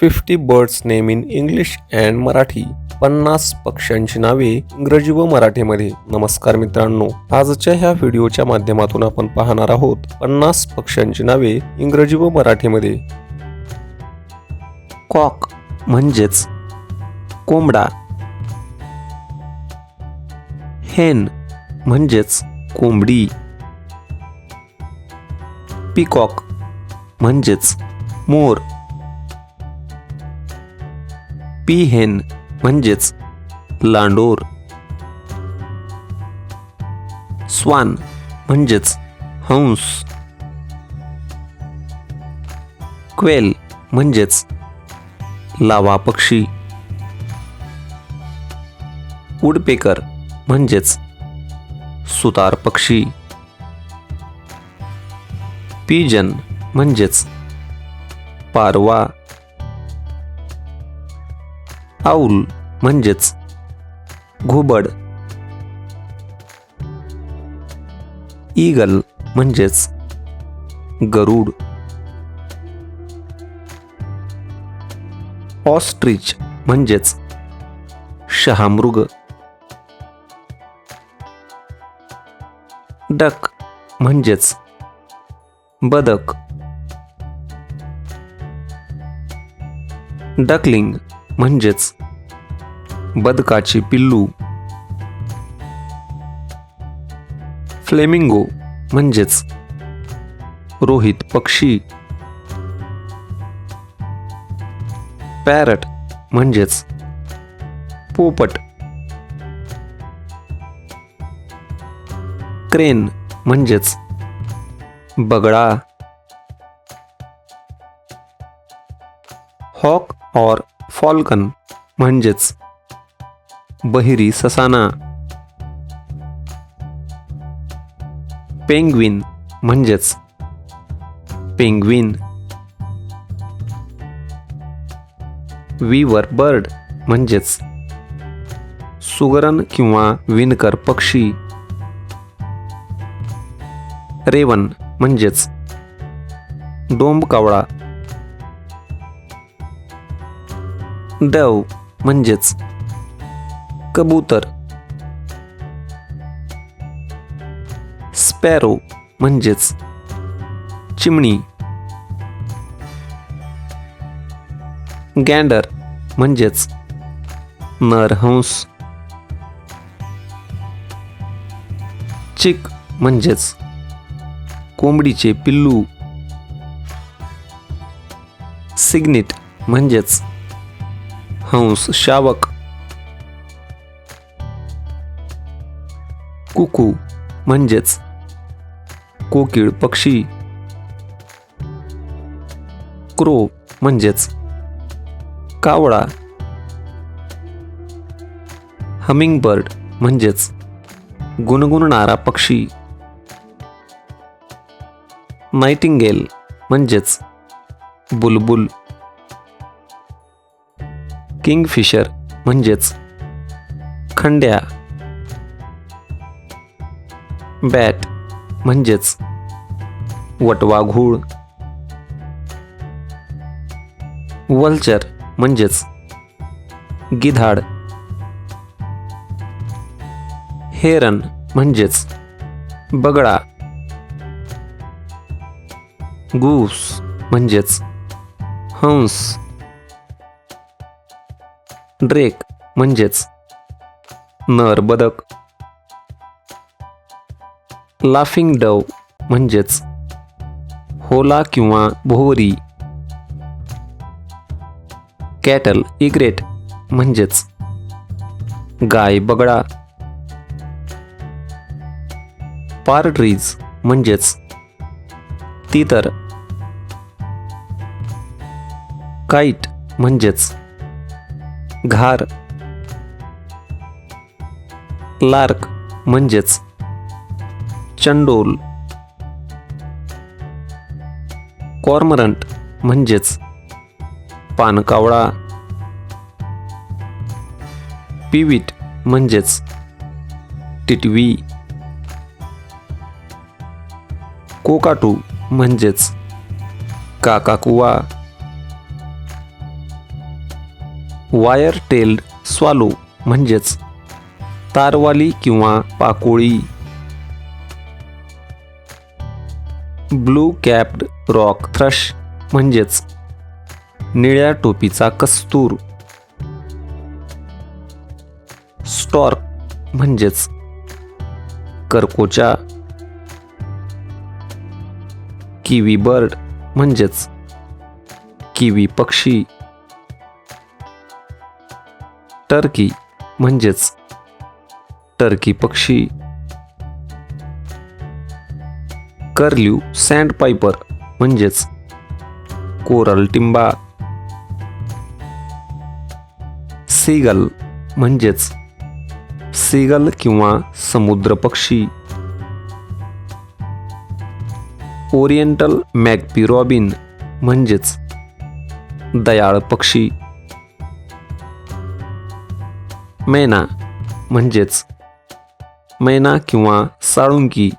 Fifty birds name in English and Marathi पन्नास पक्ष्यांची नावे इंग्रजी व मराठीमध्ये. नमस्कार मित्रांनो आजच्या ह्या व्हिडिओच्या माध्यमातून आपण पाहणार आहोत पन्नास पक्ष्यांची नावे इंग्रजी व मराठीमध्ये. कॉक म्हणजेच कोंबडा. हेन म्हणजेच कोंबडी. पिकॉक म्हणजेच मोर. पीहेन म्हणजेच लांडोर. स्वान म्हणजेच हंस. क्वेल म्हणजेच लावा पक्षी. उडपेकर म्हणजेच सुतार पक्षी. पिजन म्हणजेच पारवा. आऊल म्हणजेच घुबड. ईगल म्हणजेच गरुड. ऑस्ट्रिच म्हणजेच शहामृग. डक म्हणजेच बदक. डकलिंग म्हणजेच बदकाची पिल्लू. फ्लेमिंगो म्हणजेच रोहित पक्षी. पॅरट म्हणजेच पोपट. क्रेन म्हणजेच बगळा हॉक और फॉल्कन म्हणजेच बहिरी ससाना. पेंग्विन म्हणजेच पेंग्विन. वीवर बर्ड म्हणजेच सुगरण किंवा विणकर पक्षी. रेवन म्हणजेच डोंब डव म्हणजेच कबूतर. स्पॅरो म्हणजेच चिमणी. गँडर म्हणजेच नरहंस. चिक म्हणजेच कोंबडीचे पिल्लू. सिग्निट म्हणजेच हंस शावक. कुकू म्हणजेच कोकिळ पक्षी. क्रो म्हणजेच कावळा. हमिंग बर्ड म्हणजेच गुणगुणणारा पक्षी. नाइटिंगेल म्हणजेच बुलबुल. किंगफिशर म्हणजेच खंड्या. बॅट म्हणजेच वटवाघूळ. वल्चर म्हणजेच गिधाड. हेरन म्हणजेच बगळा गूस म्हणजेच हंस. ड्रेक म्हणजेच नर बदक. लाफिंग डव म्हणजेच होला किंवा भोवरी. कॅटल इग्रेट म्हणजेच गाय बगडा. पार्ट्रीज म्हणजेच तितर. काईट म्हणजेच घार. लार्क म्हणजेच चंडोल. कॉर्मरंट म्हणजेच पानकावळा. पिवीट म्हणजेच टिटवी. कोकाटू म्हणजेच काकाकुवा. वायर टेल्ड स्वालो म्हणजेच तारवाली किंवा पाकोळी. ब्लू कॅप्ड रॉक थ्रश म्हणजेच निळ्या टोपीचा कस्तूर. स्टॉर्क म्हणजेच करकोचा. किवी बर्ड म्हणजेच किवी पक्षी. टर्की म्हणजेच टर्की पक्षी. कर्ल्यू सँड पायपर म्हणजेच कोरल टिंबा. सीगल म्हणजेच सीगल किंवा समुद्र पक्षी. ओरिएंटल मॅगपी रॉबिन म्हणजेच दयाळ पक्षी. मैना म्हणजेच मैना किंवा साळुंकी.